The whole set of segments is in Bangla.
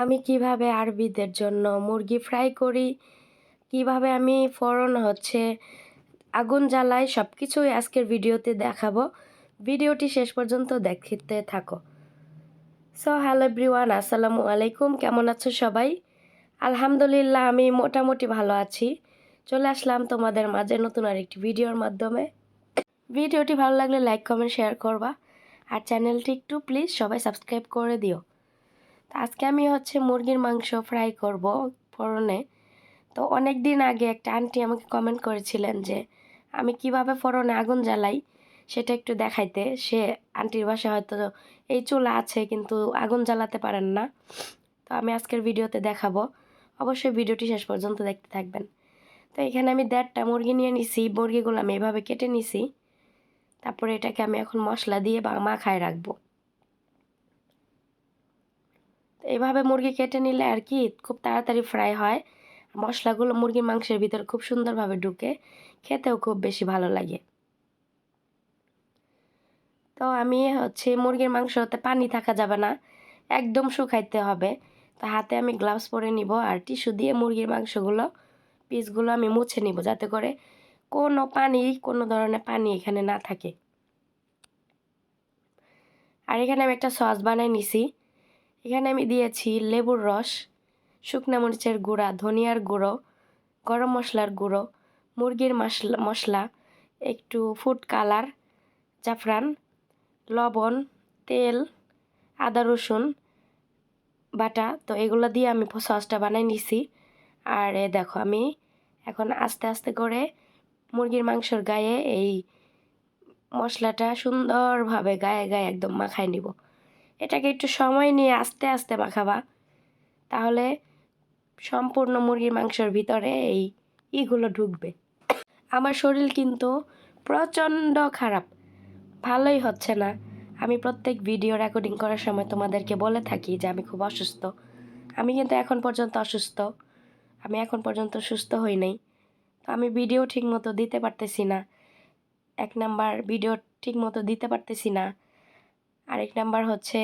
আমি কীভাবে আরবিদের জন্য মুরগি ফ্রাই করি? কীভাবে আমি ফোড়ন হচ্ছে? আগুন জ্বালাই সব কিছুই আজকের ভিডিওতে দেখাবো। ভিডিওটি শেষ পর্যন্ত দেখতে থাকো। সো হ্যালো এভরিওয়ান আসসালামু আলাইকুম, কেমন আছো সবাই? আলহামদুলিল্লাহ, আমি মোটামুটি ভালো আছি। চলে আসলাম তোমাদের মাঝে নতুন আরেকটি ভিডিওর মাধ্যমে। ভিডিওটি ভালো লাগলে লাইক কমেন্ট শেয়ার করবা। আর চ্যানেলটি একটু প্লিজ সবাই সাবস্ক্রাইব করে দিও। আজকে আমি হচ্ছে মুরগির মাংস ফ্রাই করব ফোড়নে। তো অনেক দিন আগে একটা আন্টি আমাকে কমেন্ট করেছিলেন যে, আমি কীভাবে ফোড়নে আগুন জ্বালাই সেটা একটু দেখাইতে। সে আন্টির বাসায় হয়তো এই চুলা আছে কিন্তু আগুন জ্বালাতে পারেন না। তো আমি আজকের ভিডিওতে দেখাবো। অবশ্যই ভিডিওটি শেষ পর্যন্ত দেখতে থাকবেন। তো এখানে আমি দেড়টা মুরগি নিয়ে নিছি, মুরগিগুলো আমি এভাবে কেটে নিছি। তারপরে এটাকে আমি এখন মশলা দিয়ে বা মাখায় রাখব। তো এভাবে মুরগি কেটে নিলে আর কি খুব তাড়াতাড়ি ফ্রাই হয়। মশলাগুলো মুরগির মাংসের ভিতরে খুব সুন্দরভাবে ঢুকে, খেতেও খুব বেশি ভালো লাগে। তো আমি হচ্ছে মুরগির মাংসতে পানি থাকা যাবে না, একদম শুকাইতে হবে। তো হাতে আমি গ্লাভস পরে নিব আর টিস্যু দিয়ে মুরগির মাংসগুলো পিসগুলো আমি মুছে নিব যাতে করে কোনো পানি, কোনো ধরনের পানি এখানে না থাকে। আর এখানে আমি একটা সস বানাই নিছি। এখানে আমি দিয়েছি লেবুর রস, শুকনা মরিচের গুঁড়া, ধনিয়ার গুঁড়ো, গরম মশলার গুঁড়ো, মুরগির মশলা মশলা, একটু ফুড কালার জাফরান, লবণ, তেল, আদা রসুন, বাটা। তো এগুলো দিয়ে আমি সসটা বানাই নিছি। আর এ দেখো, আমি এখন আস্তে আস্তে করে মুরগির মাংসর গায়ে এই মশলাটা সুন্দরভাবে গায়ে গায়ে একদম মাখায় নিব। এটাকে একটু সময় নিয়ে আস্তে আস্তে মাখাবা। তাহলে সম্পূর্ণ মুরগির মাংসের ভিতরে এই ইগুলো ঢুকবে। আমার শরীর কিন্তু প্রচণ্ড খারাপ। ভালোই হচ্ছে না। আমি প্রত্যেক ভিডিও রেকর্ডিং করার সময় তোমাদেরকে বলে থাকি যে আমি খুব অসুস্থ। আমি কিন্তু এখন পর্যন্ত অসুস্থ। আমি এখন পর্যন্ত সুস্থ হই নাই। তো আমি ভিডিও ঠিক মতো দিতে পারতেছি না। এক নাম্বার ভিডিও ঠিক মতো দিতে পারতেছি না। আরেক নাম্বার হচ্ছে,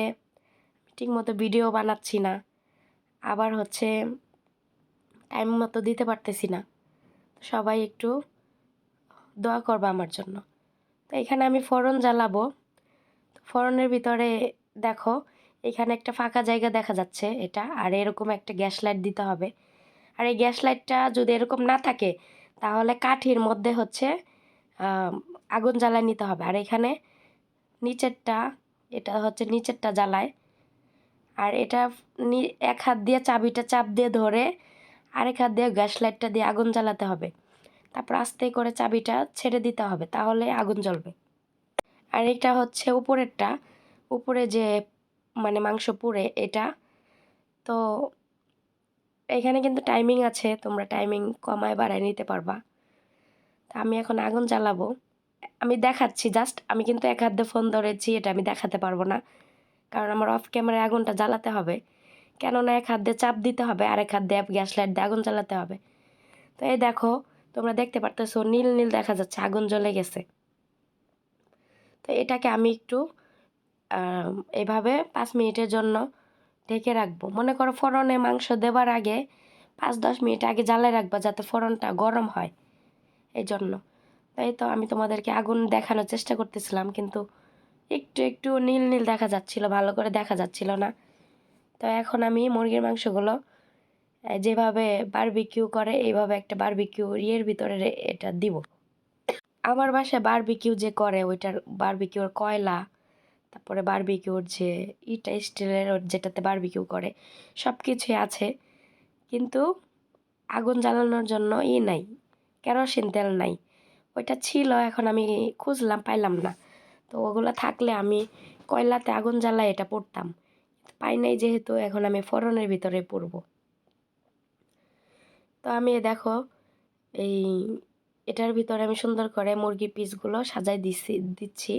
ঠিক মতো ভিডিও বানাচ্ছি না। আবার হচ্ছে টাইম মতো দিতে পারতেছি না। সবাই একটু দোয়া করবা আমার জন্য। তো এখানে আমি ফোড়ন জ্বালাবো। ফোড়নের ভিতরে দেখো, এখানে একটা ফাঁকা জায়গা দেখা যাচ্ছে এটা, আর এরকম একটা গ্যাস লাইট দিতে হবে। আর এই গ্যাস লাইটটা যদি এরকম না থাকে, তাহলে কাঠির মধ্যে হচ্ছে আগুন জ্বালায় নিতে হবে। আর এখানে নিচেরটা এটা হচ্ছে নিচেরটা জ্বালায়। আর এটা এক হাত দিয়ে চাবিটা চাপ দিয়ে ধরে আরেক হাত দিয়ে গ্যাস লাইটটা দিয়ে আগুন জ্বালাতে হবে। তারপর আস্তে করে চাবিটা ছেড়ে দিতে হবে, তাহলে আগুন জ্বলবে। আর এটা হচ্ছে উপরেরটা, উপরে যে মানে মাংস পুড়ে এটা, তো এখানে কিন্তু টাইমিং আছে, তোমরা টাইমিং কমায় বাড়ায় নিতে পারবা। তা আমি এখন আগুন জ্বালাবো। আমি দেখাচ্ছি জাস্ট আমি কিন্তু এক হাত ফোন ধরেছি, এটা আমি দেখাতে পারব না। কারণ আমার অফ ক্যামেরায় আগুনটা জ্বালাতে হবে। কেননা এক হাত দিয়ে চাপ দিতে হবে আর এক হাত দিয়ে গ্যাস লাইট দিয়ে আগুন জ্বালাতে হবে। তো এই দেখো, তোমরা দেখতে পারতেছো, নীল নীল দেখা যাচ্ছে, আগুন জ্বলে গেছে। তো এটাকে আমি একটু এভাবে পাঁচ মিনিটের জন্য ঢেকে রাখব। মনে করো ফোড়নে মাংস দেবার আগে পাঁচ দশ মিনিট আগে জ্বালায় রাখব, যাতে ফোড়নটা গরম হয়। এই জন্য। তাই তো আমি তোমাদেরকে আগুন দেখানোর চেষ্টা করতেছিলাম, কিন্তু একটু একটু নীল নীল দেখা যাচ্ছিল, ভালো করে দেখা যাচ্ছিল না। তো এখন আমি মুরগির মাংসগুলো যেভাবে বারবিকিউ করে, এইভাবে একটা বারবিকিউ ইয়ের ভিতরে এটা দিব। আমার বাসায় বারবিকিউ যে করে, ওইটার বারবিকিউর কয়লা, তারপরে বারবিকিউর যে ইটা স্টিলের যেটাতে বারবিকিউ করে সব কিছুই আছে। কিন্তু আগুন জ্বালানোর জন্য ই নাই, কেরোসিন তেল নাই। ওইটা ছিল, এখন আমি খুঁজলাম, পাইলাম না। তো ওগুলো থাকলে আমি কয়লাতে আগুন জ্বালাই এটা পড়তাম। পাই নাই যেহেতু, এখন আমি ফোড়নের ভিতরে পড়ব। তো আমি দেখো, এই এটার ভিতরে আমি সুন্দর করে মুরগি পিসগুলো সাজাই দিচ্ছি দিচ্ছি।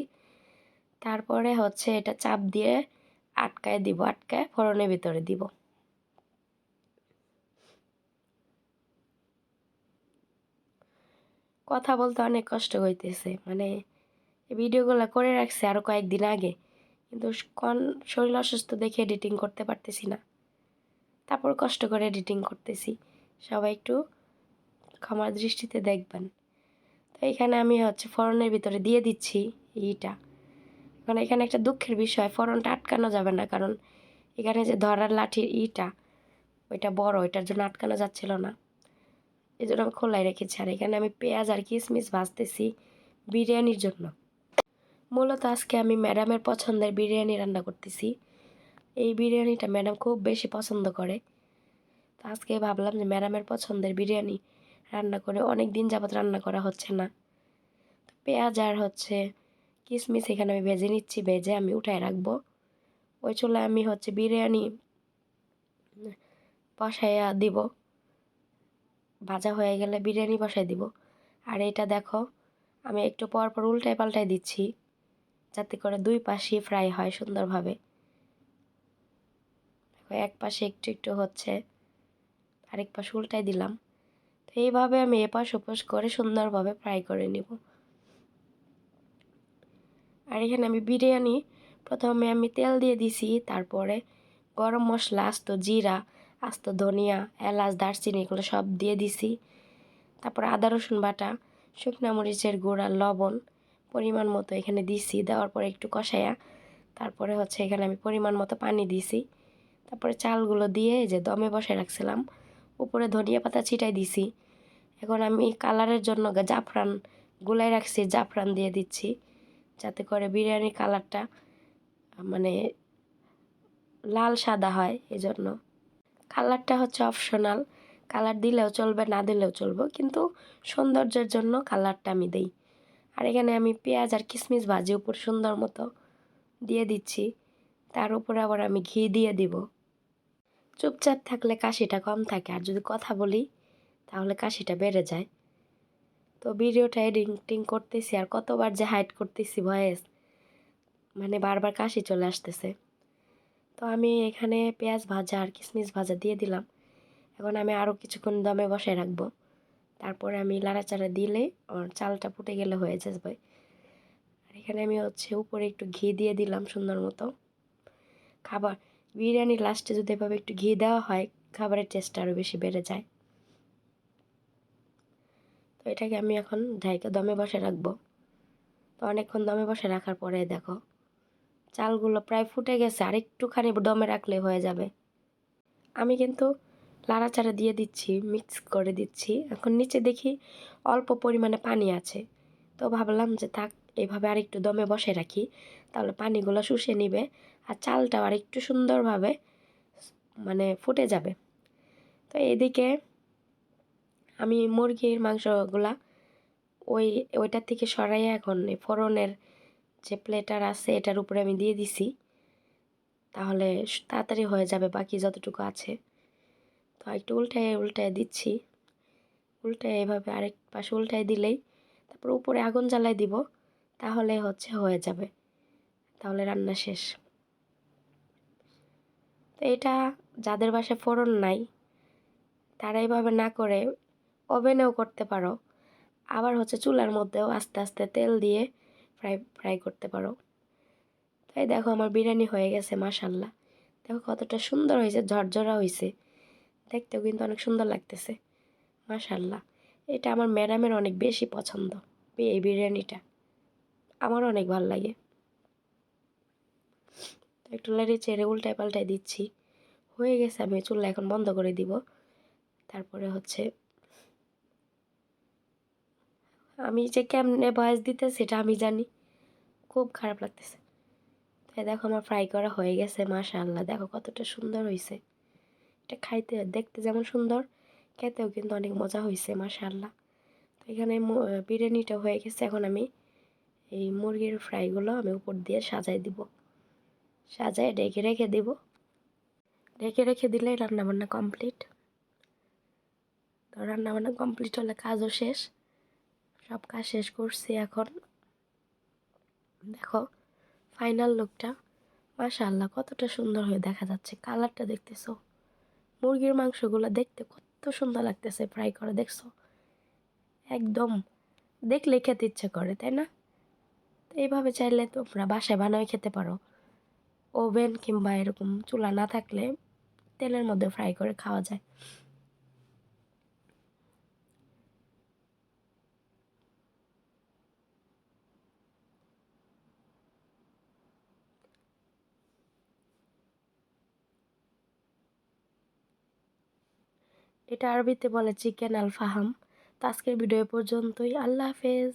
তারপরে হচ্ছে এটা চাপ দিয়ে আটকায় দিব, আটকায় ফোড়নের ভিতরে দিব। কথা বলতে অনেক কষ্ট হইতেছে। মানে ভিডিওগুলো করে রাখছে আরও কয়েকদিন আগে। কিন্তু কন শরীর অসুস্থ দেখে এডিটিং করতে পারতেছি না। তারপর কষ্ট করে এডিটিং করতেছি। সবাই একটু ক্ষমার দৃষ্টিতে দেখবেন। তো এখানে আমি হচ্ছে ফোড়নের ভিতরে দিয়ে দিচ্ছি ইটা। কারণ এখানে একটা দুঃখের বিষয়, ফোড়নটা আটকানো যাবে না। কারণ এখানে যে ধরার লাঠির ইটা, ওইটা বড়, ওইটার জন্য আটকানো যাচ্ছিল না। এই জন্য আমি খোলাই রেখেছি। আর এখানে আমি পেঁয়াজ আর কিশমিশ ভাজতেছি বিরিয়ানির জন্য। মূলত আজকে আমি ম্যাডামের পছন্দের বিরিয়ানি রান্না করতেছি। এই বিরিয়ানিটা ম্যাডাম খুব বেশি পছন্দ করে। তো আজকে ভাবলাম যে ম্যাডামের পছন্দের বিরিয়ানি রান্না করে অনেক দিন যাবৎ রান্না করা হচ্ছে না। তো পেঁয়াজ আর হচ্ছে কিশমিশ এখানে আমি ভেজে নিচ্ছি, ভেজে আমি উঠায় রাখব। ওই চুলায় আমি হচ্ছে বিরিয়ানি বসাইয়া দিব। ভাজা হয়ে গেলে বিরিয়ানি বসাই দিব। আর এটা দেখো, আমি একটু পর পর উল্টায় পাল্টায় দিচ্ছি, যাতে করে দুই পাশই ফ্রাই হয় সুন্দরভাবে। এক পাশে একটু একটু হচ্ছে, আরেক পাশে উল্টাই দিলাম। তো এইভাবে আমি এপাশ ওপাশ করে সুন্দরভাবে ফ্রাই করে নিব। আর এখানে আমি বিরিয়ানি, প্রথমে আমি তেল দিয়ে দিছি, তারপরে গরম মশলা, আস্ত জিরা আস্ত ধনিয়া, এলাচ, দারচিনি এগুলো সব দিয়ে দিছি। তারপর আদা, রসুন বাটা, শুকনো মরিচের গুঁড়া, লবণ পরিমাণ মতো এখানে দিছি। দেওয়ার পরে একটু কষায়া তারপরে হচ্ছে এখানে আমি পরিমাণ মতো পানি দিছি। তারপরে চালগুলো দিয়ে যে দমে বসায় রাখছিলাম, উপরে ধনিয়া পাতা ছিটাই দিছি। এখন আমি কালারের জন্য জাফরান গুলাই রাখছি, জাফরান দিয়ে দিচ্ছি যাতে করে বিরিয়ানির কালারটা মানে লাল সাদা হয় এজন্য। কালারটা হচ্ছে অপশনাল কালার দিলেও চলবে, না দিলেও চলবে। কিন্তু সৌন্দর্যের জন্য কালারটা আমি দিই। আর এখানে আমি পেঁয়াজ আর কিশমিশ ভাজি উপর সুন্দর মতো দিয়ে দিচ্ছি। তার উপরে আবার আমি ঘি দিয়ে দিব। চুপচাপ থাকলে কাশিটা কম থাকে। আর যদি কথা বলি, তাহলে কাশিটা বেড়ে যায়। তো ভিডিওটা এডিটিং করতেছি আর কতবার যে হাইড করতেছি ভয়েস মানে বারবার কাশি চলে আসতেছে। তো আমি এখানে পেঁয়াজ ভাজা আর কিশমিশ ভাজা দিয়ে দিলাম। এখন আমি আরও কিছুক্ষণ দমে বসায় রাখব। তারপরে আমি লাড়াচাড়া দিলে আমার চালটা ফুটে গেলে হয়ে যাবে। আর এখানে আমি হচ্ছে উপরে একটু ঘি দিয়ে দিলাম সুন্দর মতো। খাবার বিরিয়ানির লাস্টে যদি এভাবে একটু ঘি দেওয়া হয়, খাবারের টেস্টটা আরও বেশি বেড়ে যায়। তো এটাকে আমি এখন ঢাইকে দমে বসে রাখব। তো অনেকক্ষণ দমে বসে রাখার পরে দেখো চালগুলো প্রায় ফুটে গেছে, আর একটুখানি দমে রাখলে হয়ে যাবে। আমি কিন্তু লাড়াচাড়া দিয়ে দিচ্ছি, মিক্স করে দিচ্ছি। এখন নিচে দেখি অল্প পরিমাণে পানি আছে। তো ভাবলাম যে থাক এইভাবে আর একটু দমে বসে রাখি, তাহলে পানিগুলো শুষে নিবে আর চালটাও আর একটু সুন্দরভাবে মানে ফুটে যাবে। তো এদিকে আমি মুরগির মাংসগুলা ওই, ওইটার থেকে সরাইয়া এখন ফোড়নের যে প্লেটার আছে, এটার উপরে আমি দিয়ে দিছি। তাহলে তাড়াতাড়ি হয়ে যাবে বাকি যতটুকু আছে। তো একটু উল্টায় উল্টায় দিচ্ছি। উল্টায় এভাবে আরেক পাশে উল্টায় দিলেই তারপর উপরে আগুন জ্বালাই দিব, তাহলে হচ্ছে হয়ে যাবে। তাহলে রান্না শেষ। তো এটা যাদের বাসায় ফোড়ন নাই, তারা এইভাবে না করে ওভেনেও করতে পারো। আবার হচ্ছে চুলার মধ্যেও আস্তে আস্তে তেল দিয়ে ফ্রাই ফ্রাই করতে পারো। তাই দেখো আমার বিরিয়ানি হয়ে গেছে মাশাল্লাহ দেখো কতটা সুন্দর হয়েছে, ঝরঝরা হয়েছে। দেখতেও কিন্তু অনেক সুন্দর লাগতেছে মাশাল্লাহ এটা আমার ম্যাডামের অনেক বেশি পছন্দ, এই বিরিয়ানিটা। আমার অনেক ভালো লাগে। একটু লাড়িয়ে চেড়ে উল্টায় পাল্টায় দিচ্ছি। হয়ে গেছে, আমি চুলা এখন বন্ধ করে দিব। তারপরে হচ্ছে আমি যে কেমনে ভয়েস দিতে সেটা আমি জানি। খুব খারাপ লাগতেছে। তাই দেখো আমার ফ্রাই করা হয়ে গেছে, মাশাআল্লাহ। দেখো কতটা সুন্দর হয়েছে এটা খাইতে, দেখতে যেমন সুন্দর, খেতেও কিন্তু অনেক মজা হয়েছে মাশাআল্লাহ। তো এখানে বিরিয়ানিটা হয়ে গেছে। এখন আমি এই মুরগির ফ্রাইগুলো আমি উপর দিয়ে সাজাই দিব। সাজায় ডেকে রেখে দিব। ঢেকে রেখে দিলেই রান্নাবান্না কমপ্লিট। তো রান্নাবান্না কমপ্লিট হলে কাজও শেষ। সব কাজ শেষ করছি এখন। দেখো ফাইনাল লুকটা মাশাআল্লাহ, কতটা সুন্দর হয়ে দেখা যাচ্ছে। কালারটা দেখতেছো? মুরগির মাংসগুলো দেখতে কত সুন্দর লাগতেছে ফ্রাই করে, দেখছ? একদম দেখলে খেতে ইচ্ছে করে, তাই না? তো এইভাবে চাইলে তোমরা বাসায় বানায় খেতে পারো। ওভেন কিংবা এরকম চুলা না থাকলে তেলের মধ্যে ফ্রাই করে খাওয়া যায়। এটা আরবিতে বলে চিকেন আল ফাহাম তো আজকের ভিডিও পর্যন্তই। আল্লাহ হাফেজ।